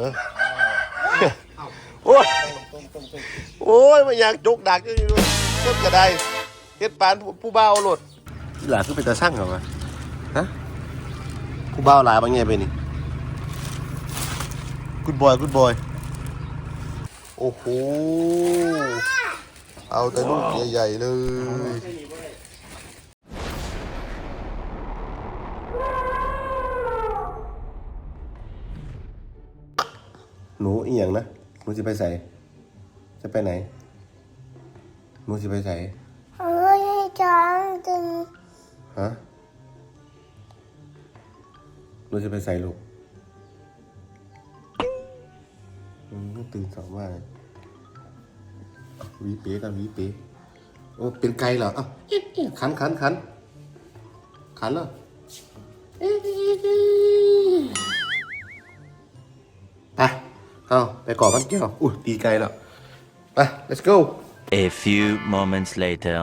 ฮะโอ้ยโอ้ยไม่อยากจกดักอยู่ต้นกระไดเฮ็ดปานผู้ผู้บ่าวโลดหลานคือเป็นตาช่างเหรอวะฮะผู้บ่าวหลายบางแง่ไปนี่กูดบอยกูดบอยโอ้โหเอาแต่ลูกใหญ่ๆเลย อีหยังนะหนูจะไปใส่จะไปไหนหนูจะไปใส่เฮ้ยจังตึงฮะหนูจะไปใส่ลูกอืมตื่นสองมากเลยอะหวีเป๊กันหวีเป๊โอ้เป็นไก่เหรออะอิ๊ะอิ๊ะขันขันขันขันเหรออิ๊ะอิ๊ะอิ๊ะไป เอาไปก่อมันแก้วอุ้ยตีไก่แล้ว ไป let's go A few moments later.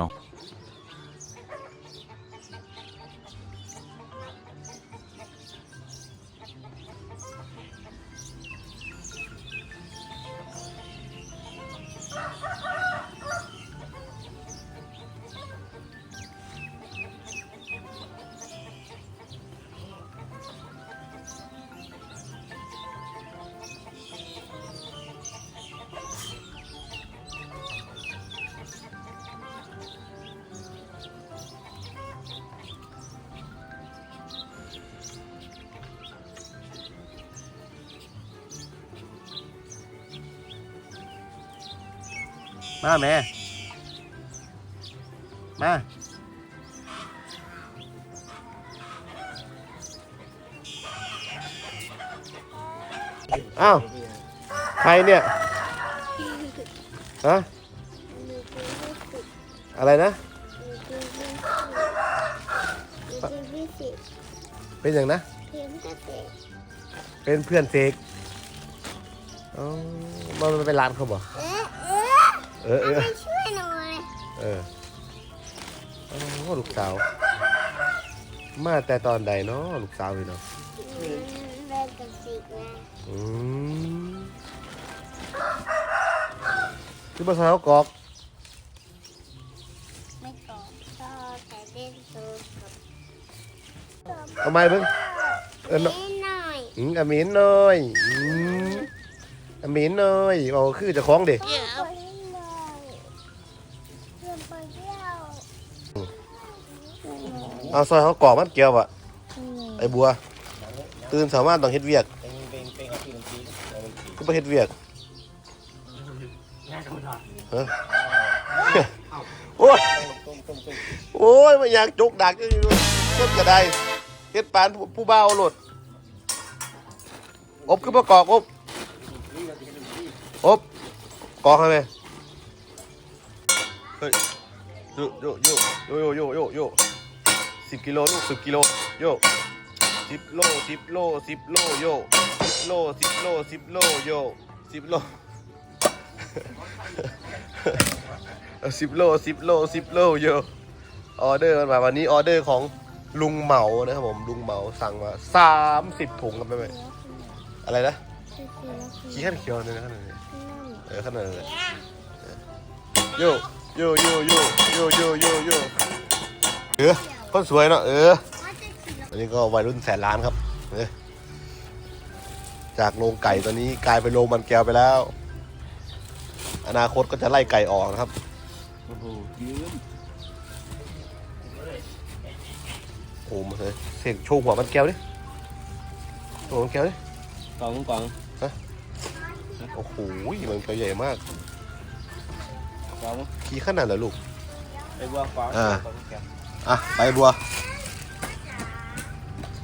มาแม่ มา อ้าว ใครเนี่ย ฮะ อะไรนะ เป็นอย่างนะเพียงแต่เด็กเป็นเพื่อนเสกอ๋อมันเป็นร้านเขาบอ๊ะ เอ๊ะเออเออไปช่วยหน่อยเออโอ้ลูกสาว มาแต่ตอนใดเนาะลูกสาวพี่เนาะอืมเล่นกับสิกนะอืมคือภาษาเขากอกไม่กอดชอบแต่เล่นตัวกับเอาไม้เบิ่งเออเนาะนิดหน่อยอืมอามินหน่อยอืมอามินหน่อยเอาคือเจะคล้าของเด็กต้ เอาซอยเขากรอบมันเกลียวอะไอ้บัว ตื่นสามารถต้องเฮ็ดเวียกเป็อก็ไปเฮ็ดเวียกโอ้ยโอ้ยมันอยากจุกดักอยู่ต้นกระไดเฮ็ดปานผู้บ่าวอหลดอบคือประกอบอบอบกอให้ไเฮ้ยยโยโยโยโยโยโย สิบกิโลลูกสิบกิโลโยสิบโลสิบโลสิบโลโยสิบโลสิบโลสิบโลโยสิบโลสิบโลสิบโลสิบโลโยออเดอร์มันมาวันนี้ออเดอร์ของลุงเหมานะครับผมลุงเหมาสั่งมาสามสิบถุงครับแม่ๆอะไรนะขี้ขันเขียวเลยนะขนาดนี้เออขนาดนั้นเลยโยโยโยโยโยโยโยโยเออ คนสวยเนาะเออ อันนี้ก็วัยรุ่นแสนล้านครับเออจากโรงไก่ตอนนี้กลายเป็นโรงมันแก้วไปแล้ว อนาคตก็จะไล่ไก่ออกนะครับโอ้โหยืมโอ้มาเลยเสียงโชว์หัวมันแก้วดิโชว์มันแก้วดิกล่องกล่องโอ้โหมันแก้วใหญ่มากกล่องขี้ขนาดเหรอลูกไอ้บัวกล่องอ่ากล่องแก้ว อะไปบัว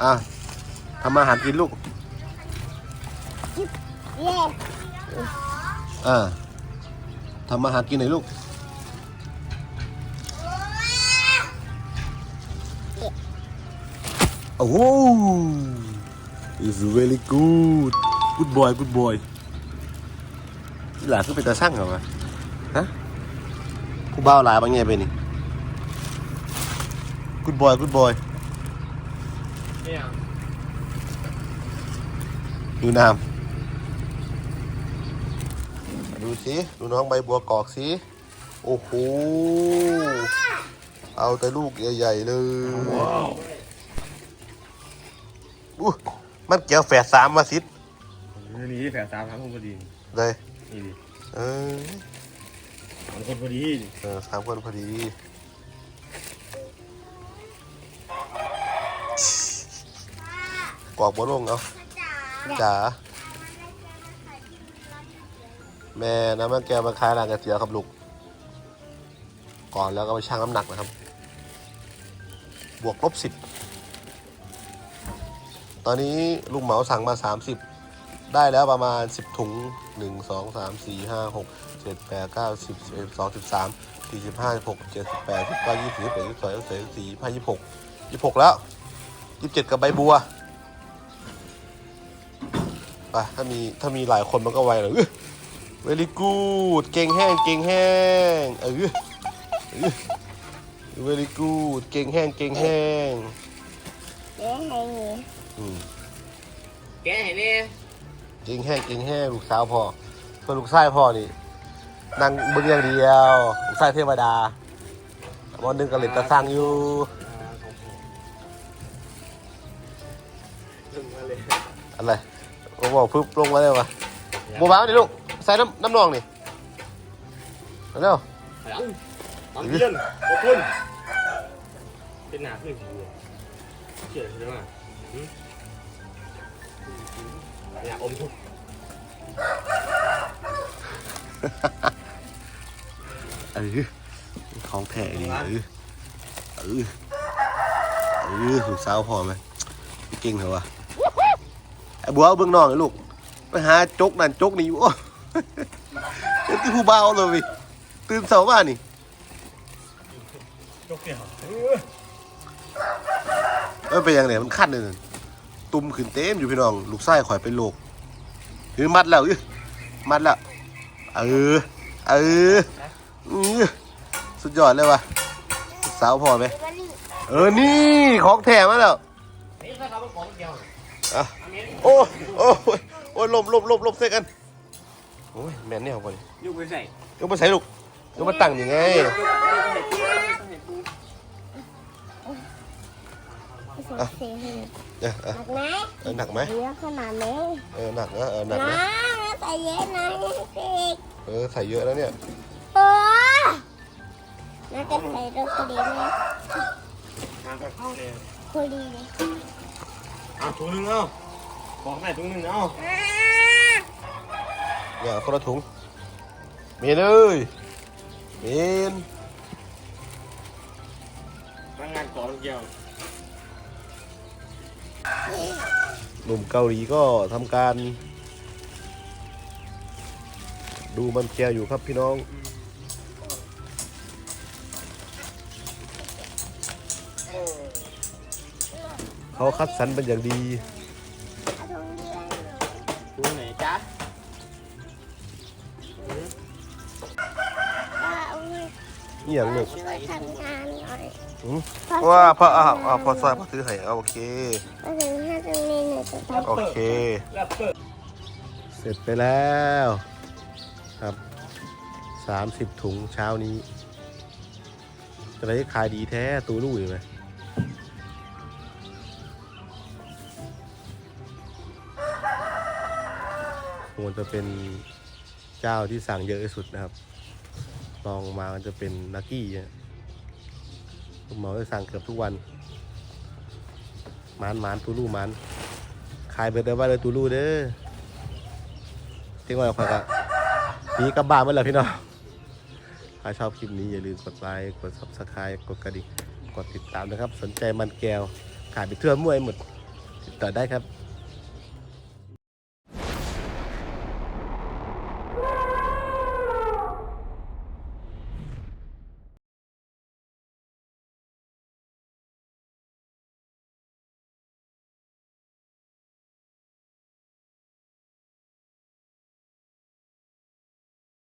อะทำมาหารกินลูกอ่าทำมาหารกินหน่อยลูก โอ้โห is very good good boy good boy หลานคือเป็นตาช่างเหรอวะฮะผู้บ่าวหลายบางแง่ไปนี่ good boy good boy เนี่ยอยู่น้สิดูน้องใบบัวกอกสิโอ้โหเอาแต่ลูกใหญ่ๆเลยอู้มันเกี่ยวแฝดสามมาสินี่แฝดสามทั้งคนพอดีเลยนี่ดิเออสามคนพอดีเออสามคนพอดี กอกบัวลงเอาจ๋าแม่น้ำมันแก้วมาคล้ายร้านก๋วยเตี๋ยวครับลูก ก่อนแล้วก็ไปชั่งน้ำหนักนะครับ บวกลบสิบตอนนี้ลุงเหมาสั่งมา30ได้แล้วประมาณ10ถุง1 2 3 4 5 6 7 8 9 10 11 12 13 45 16 17 18 19 20 21 22 23 24 25 26 26แล้ว27กับใบบัว ไปถ้ามีถ้ามีหลายคนมันก็ไวเลยเวลี่กูดเก่งแห้งเก่งแห้งเออเวลี่กูดเก่งแห้งเก่งแห้งเดี๋ยวให้หนูอืมแกเห็นเนี่ยเก่งแห้งเก่งแห้งลูกสาวพ่อส่วนลูกชายพ่อนี่นั่งเบิ้งอย่างเดียวลูกชายเทวดาวันหนึงก็เล่นตะสั่งอยู่ลงมาเลยอะไร ผมบอกปึ๊บลงมาเลยวะบัวบ้าวนี่ลูก ใส่น้ำน้ำนองนี่เอาเร็วหลังตอนเย็นขอบคุณเป็นหนาขึ้นหัวเชื่อใช่ไหมอยากอมทุกเออของแท้นี่เออเออเออลูกสาวพ่อไหมเก่งเหรอวะไอ้ บัวเอาเบื้องนอกเลยลูก ไปหาจกนั่นจกนี่โอ้เป็นที่ผู้เบาเลยเว้ยตื่นเสาร์มานี่ยกเกี่ยเออไปยังไงมันขั้นเลยนั่นตุ่มขึ้นเต็มอยู่พี่น้อง ลูกไส้ข่อยเป็นโรคคือมัดแล้วอื้อมัดแล้วเออเอออือสุดยอดเลยว่ะสาวพอไหมเออนี่ของแถมมาแล้วนี่ถ้าเขาเป็นของเดียว อะโอ้โอ้ยโอ้ยลมลมลมลมใส่กันโอ้ยแม่นเนี่ยของคนยุกไปใส่ยกมาใส่ลูกยกมาตั้งยังไงใส่เสียให้หนูเออเออหนักไหมเออหนักไหมเยอะขนาดนี้เออหนักนะเออหนักนะนะใส่เยอะนะสิเออใส่เยอะแล้วเนี่ยโอ้น่าจะใส่รถพอดีไหม มากับเข้าเลยพอดีเลยเอาถุงนึงเอาบอกใส่ถุงนึงเอาอ่าอย่าคนละถุงเมนเลยเมนพนักงานก่อนเกี่ยวหนุ่มเกาหลีก็ทำการ ดูมันแกวอยู่ครับพี่น้อง เขาคัดสรรเป็นอย่างดีเอาตรงนี้ให้หนูถุงไหนจ๊ะป้าเอาไว้นี่อย่างลูกช่วยทำงานหน่อยอืมพอว่าพออ่าอ่าพอซอยพอซื้อให้เอาโอเคพอถึงถ้าตรงนี้หนูจะทโอเคแล้วเปิดเสร็จไปแล้วครับสามสิบถุงเช้านี้ จะได้ขายดีแท้ตูลู่อยู่ไหม ควรจะเป็นเจ้าที่สั่งเยอะที่สุดนะครับลองมาก็จะเป็นนักกี้เนี่ยผมหมอจะสั่งเกือบทุกวันมานมานตูลู่มานขายเบิดได้ว่าเลยตูลู่เด้อทิ้งไว้คอยกันนี้กลับบ้านเมื่อไหร่พี่น้องถ้าชอบคลิปนี้อย่าลืมกดไลค์กด subscribe กดกระดิ่งกดติดตามนะครับ สนใจมันแก้วขายไปเทั่วมั่วไปหมดติดต่อได้ครับ